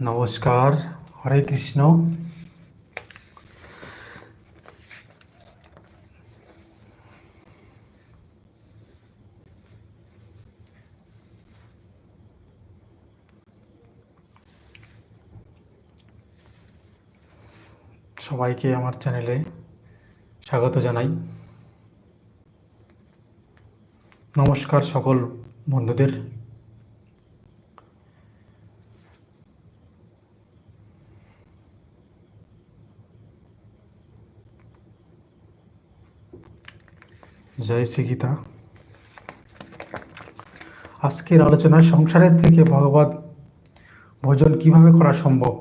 নমস্কার হরে কৃষ্ণ। সবাইকে আমার চ্যানেলে স্বাগত জানাই। নমস্কার সকল বন্ধুদের। জয় শ্রী গীতা আজকের আলোচনায় সংসারের থেকে ভগবত ভোজন কীভাবে করা সম্ভব?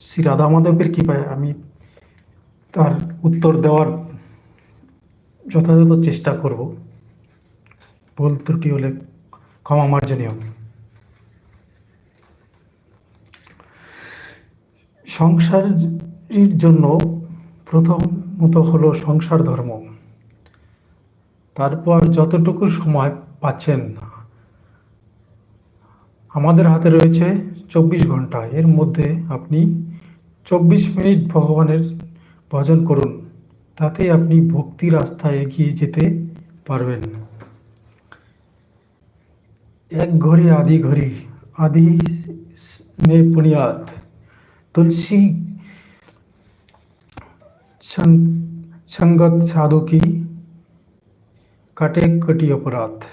শ্রী রাধা মাধবের কৃপায় আমি তার উত্তর দেওয়ার যথাযথ চেষ্টা করব। ভুল ত্রুটি হলে ক্ষমা মার্জনীয়। সংসারের জন্য প্রথমত হলো সংসার ধর্ম। তারপর যতটুকু সময় পাচ্ছেন, আমাদের হাতে রয়েছে চব্বিশ ঘণ্টা। এর মধ্যে আপনি চব্বিশ মিনিট ভগবানের ভজন করুন, তাতে আপনি ভক্তি রাস্তায় এগিয়ে যেতে পারবেন। এক ঘড়ি আদি ঘড়ি আদি মে तुलसी संगत साधु की कटे कटी अपराध।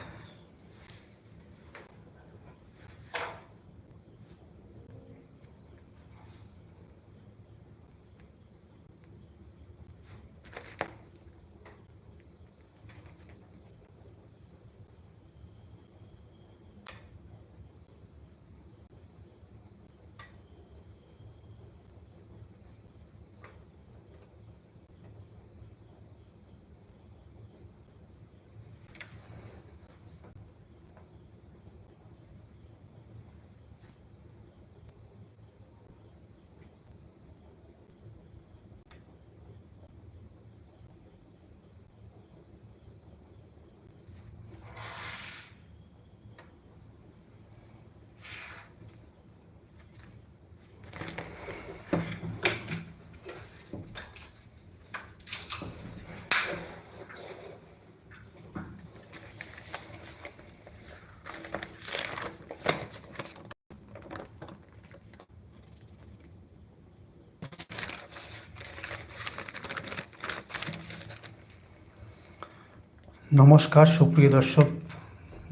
নমস্কার, সুপ্রিয় দর্শক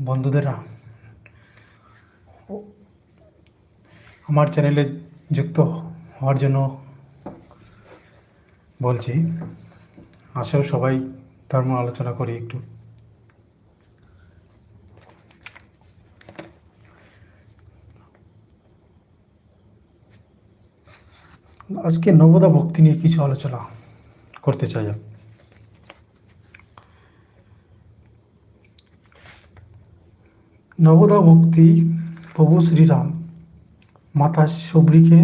বন্ধুদেরা। আমার চ্যানেলে যুক্ত হওয়ার জন্য বলছি, আসেও সবাই ধর্ম আলোচনা করি একটু। আজকে নবদা ভক্তি নিয়ে কিছু আলোচনা করতে চাই। আমি নবদা ভক্তি প্রভু শ্রীরাম। মাতা সবরিকে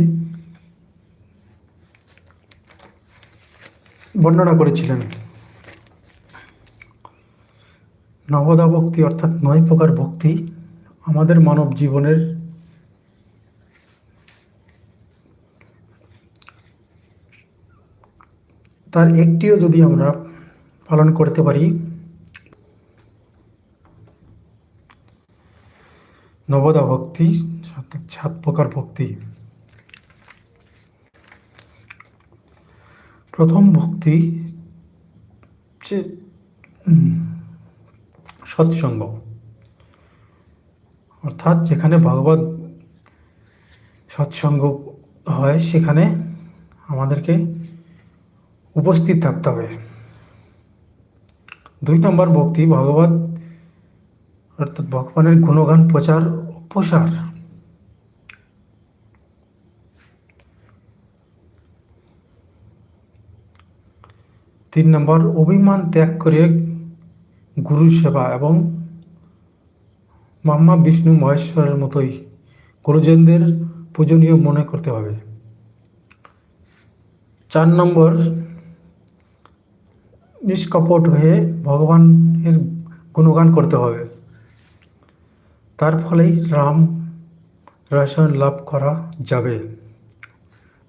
বর্ণনা করেছিলেন। নবদা ভক্তি অর্থাৎ নয় প্রকার ভক্তি আমাদের মানব জীবনের তার একটিও যদি আমরা পালন করতে পারি নবদা ভক্তি সাত প্রকার ভক্তি। প্রথম ভক্তি উম, সৎসঙ্গ। অর্থাৎ যেখানে ভগবত সৎসঙ্গ হয় সেখানে আমাদেরকে উপস্থিত থাকতে হবে। দুই নম্বর ভক্তি ভগবত অর্থাৎ ভগবানের গুণগান, প্রচার ও প্রসার। তিন নম্বর, অভিমান ত্যাগ করে গুরু সেবা এবং মাম্মা বিষ্ণু মহেশ্বরের মতোই গুরুজনদের পূজনীয় মনে করতে হবে। চার নম্বর, নিষ্কপট হয়ে ভগবানের গুণগান করতে হবে। তার ফলেই রাম রসায়ন লাভ করা যাবে।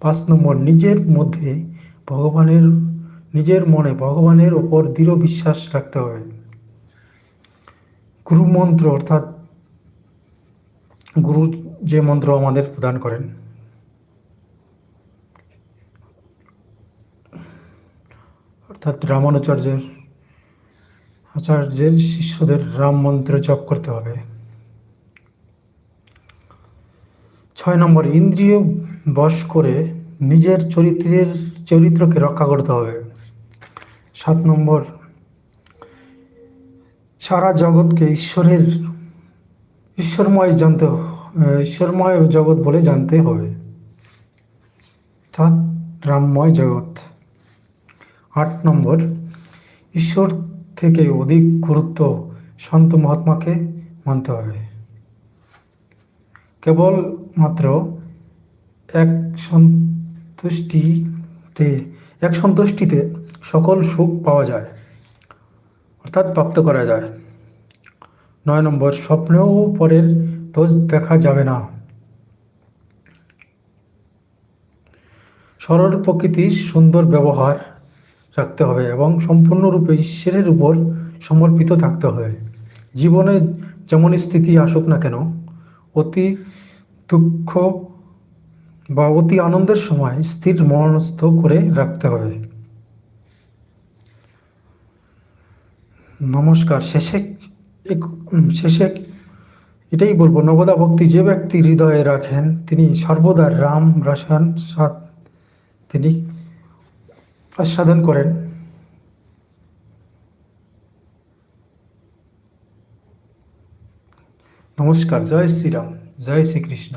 পাঁচ নম্বর, নিজের মধ্যে ভগবানের, নিজের মনে ভগবানের ওপর দৃঢ় বিশ্বাস রাখতে হবে। গুরু মন্ত্র অর্থাৎ গুরু যে মন্ত্র আমাদের প্রদান করেন। অর্থাৎ রামানুচার্যের, আচার্যের শিষ্যদের রাম মন্ত্র জপ করতে হবে। ছয় নম্বর, ইন্দ্রিয় বশ করে নিজের চরিত্রের, চরিত্রকে রক্ষা করতে হবে। সাত নম্বর, সারা জগৎকে ঈশ্বরের, ঈশ্বরময় জানতে, ঈশ্বরময় জগৎ বলে জানতে হবে। অর্থাৎ রামময় জগৎ। আট নম্বর, ঈশ্বর থেকে অধিক গুরুত্ব সন্ত মহাত্মাকে মানতে হবে। কেবল মাত্র এক সন্তুষ্টিতে এক সন্তুষ্টিতে সকল সুখ পাওয়া যায়, অর্থাৎ প্রাপ্ত করা যায়। নয় নম্বর, স্বপ্নেও পরের দোষ দেখা যাবে না। সরল প্রকৃতির সুন্দর ব্যবহার রাখতে হবে এবং সম্পূর্ণরূপে ঈশ্বরের উপর সমর্পিত থাকতে হবে। জীবনে যেমন স্থিতি আসুক না কেন, অতি দুঃখ বা অতি আনন্দের সময় স্থির মনস্থ করে রাখতে হবে। নমস্কার, শেষে শেষে এটাই বলব, নবদা ভক্তি যে ব্যক্তি হৃদয়ে রাখেন, তিনি সর্বদা রাম রসায়ন সাত, তিনি আস্বাদন করেন। নমস্কার, জয় শ্রীরাম। জয় শ্রীকৃষ্ণ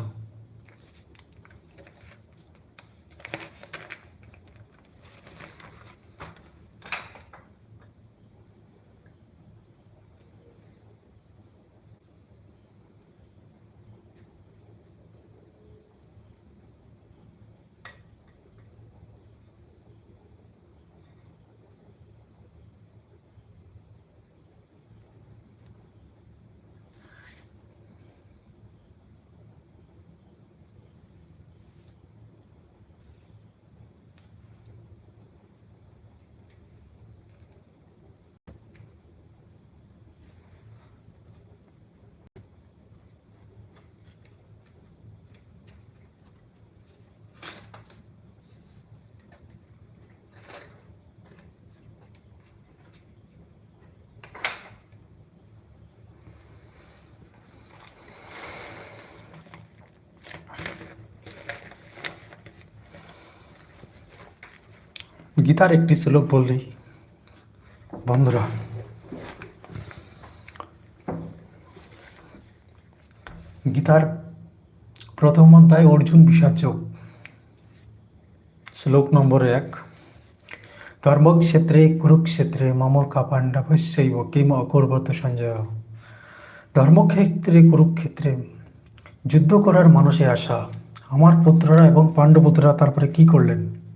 গীতার একটি শ্লোক বললেই বন্ধুরা, গীতার প্রথম অধ্যায় অর্জুন বিষাচক শ্লোক নম্বর এক। ধর্মক্ষেত্রে, কুরুক্ষেত্রে মামকা পাণ্ডবস্যৈব কিম অকর্বত সঞ্জয়। ধর্মক্ষেত্রে, কুরুক্ষেত্রে যুদ্ধ করার মানুষে আশা। আমার পুত্ররা এবং পাণ্ডবপুত্ররা তারপরে কি করলেন?